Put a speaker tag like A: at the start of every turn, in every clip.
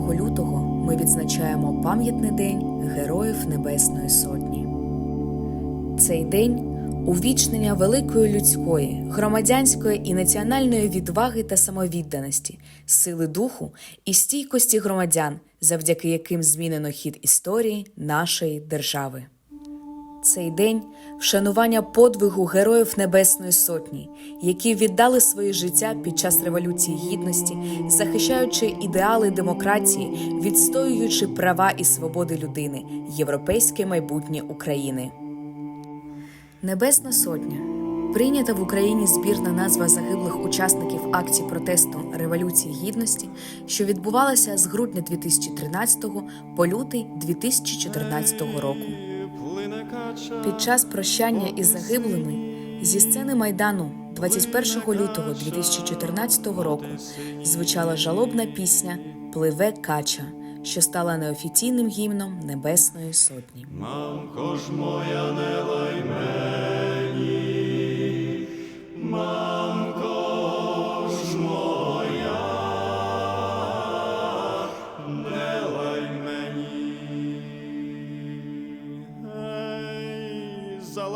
A: лютого ми відзначаємо пам'ятний день Героїв Небесної Сотні. Цей день увічнення великої людської, громадянської і національної відваги та самовідданості, сили духу і стійкості громадян, завдяки яким змінено хід історії нашої держави. Цей день вшанування подвигу героїв Небесної Сотні, які віддали своє життя під час Революції Гідності, захищаючи ідеали демократії, відстоюючи права і свободи людини, європейське майбутнє України. Небесна Сотня прийнята в Україні збірна назва загиблих учасників акцій протесту Революції Гідності, що відбувалася з грудня 2013 по лютий 2014 року. Під час прощання із загиблими зі сцени майдану 21 лютого 2014 року звучала жалобна пісня Пливе кача, що стала неофіційним гімном Небесної Сотні.
B: Мамко ж моя не лай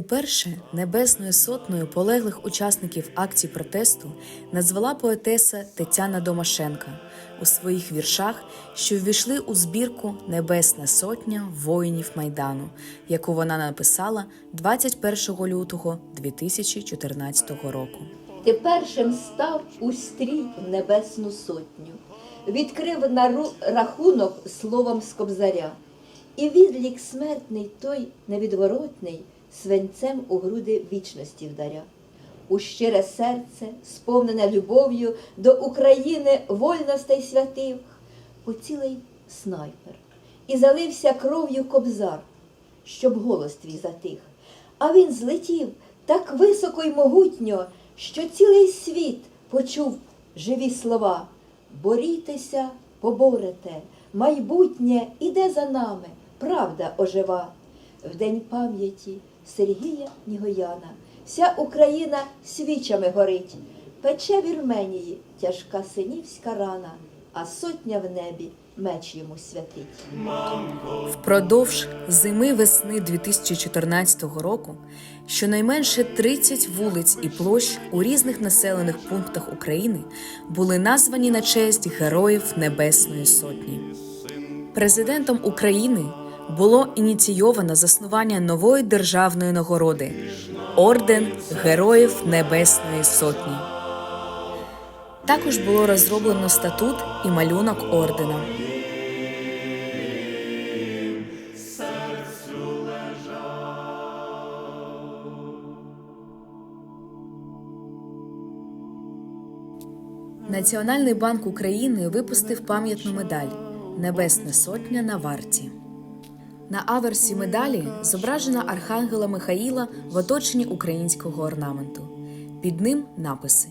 A: Уперше небесною сотнею полеглих учасників акцій протесту назвала поетеса Тетяна Домашенка. У своїх віршах, що ввійшли у збірку Небесна сотня воїнів Майдану, яку вона написала 21 лютого 2014 року.
C: Ти першим став у стрій небесну сотню, відкрив на рахунок словом з кобзаря, і відлік смертний той невідворотний свинцем у груди вічності вдаря. У щире серце, сповнене любов'ю до України вольностей святих, поцілий снайпер і залився кров'ю кобзар, щоб голос твій затих. А він злетів так високо й могутньо, що цілий світ почув живі слова. Борітеся, поборете, майбутнє іде за нами, правда ожива. В день пам'яті Сергія Нігояна вся Україна свічами горить, пече Вірменії тяжка синівська рана, а сотня в небі меч йому святить.
A: Впродовж зими весни 2014 року щонайменше 30 вулиць і площ у різних населених пунктах України були названі на честь героїв Небесної Сотні. Президентом України було ініційовано заснування нової державної нагороди Орден Героїв Небесної Сотні. Також було розроблено статут і малюнок ордена. Національний банк України випустив пам'ятну медаль Небесна Сотня на варті. На аверсі медалі зображена архангела Михаїла в оточенні українського орнаменту. Під ним написи: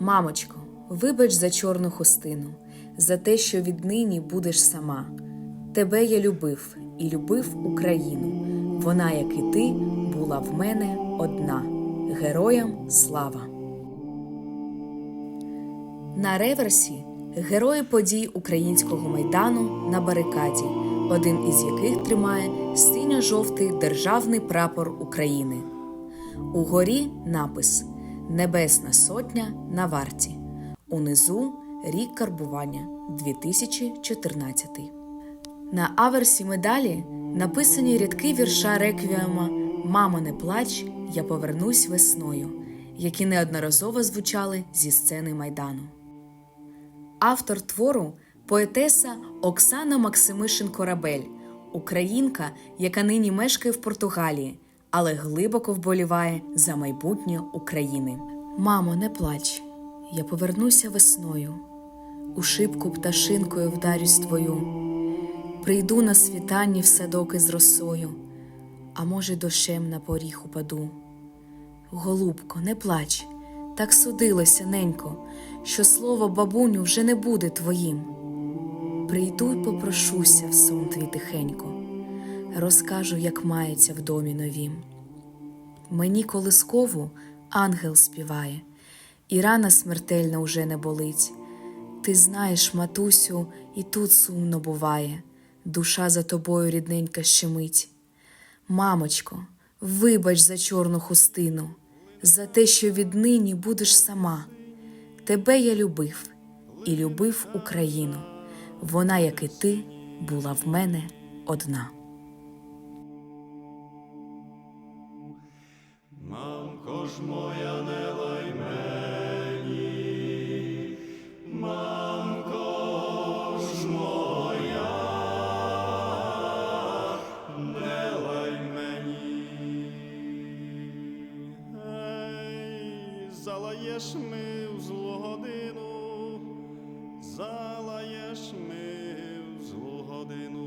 A: Мамочко, вибач за чорну хустину, за те, що віднині будеш сама. Тебе я любив і любив Україну. Вона, як і ти, була в мене одна. Героям слава! На реверсі герої подій українського майдану на барикаді, один із яких тримає синьо-жовтий державний прапор України. Угорі напис Небесна Сотня на варті. Унизу рік карбування 2014. На аверсі медалі написані рядки вірша реквіема Мамо, не плач, я повернусь весною, які неодноразово звучали зі сцени майдану. Автор твору поетеса Оксана Максимишин Корабель, українка, яка нині мешкає в Португалії, але глибоко вболіває за майбутнє України. Мамо, не плач, я повернуся весною, у шибку пташинкою вдарюсь твою, прийду на світанні в садок із росою, а може, дощем на поріг упаду. Голубко, не плач, так судилося, ненько, що слово бабуню вже не буде твоїм. Прийду й попрошуся в сон твій тихенько, розкажу, як мається в домі новім. Мені колискову ангел співає, і рана смертельна уже не болить. Ти знаєш, матусю, і тут сумно буває, душа за тобою рідненька щемить. Мамочко, вибач за чорну хустину, за те, що віднині будеш сама. Тебе я любив і любив Україну. Вона, як і ти, була в мене одна.
B: Мамко ж моя, не лай мені, мамко ж моя, не лай мені. Ей, залаєш ми в злу годину, знаєш ми в злу годину.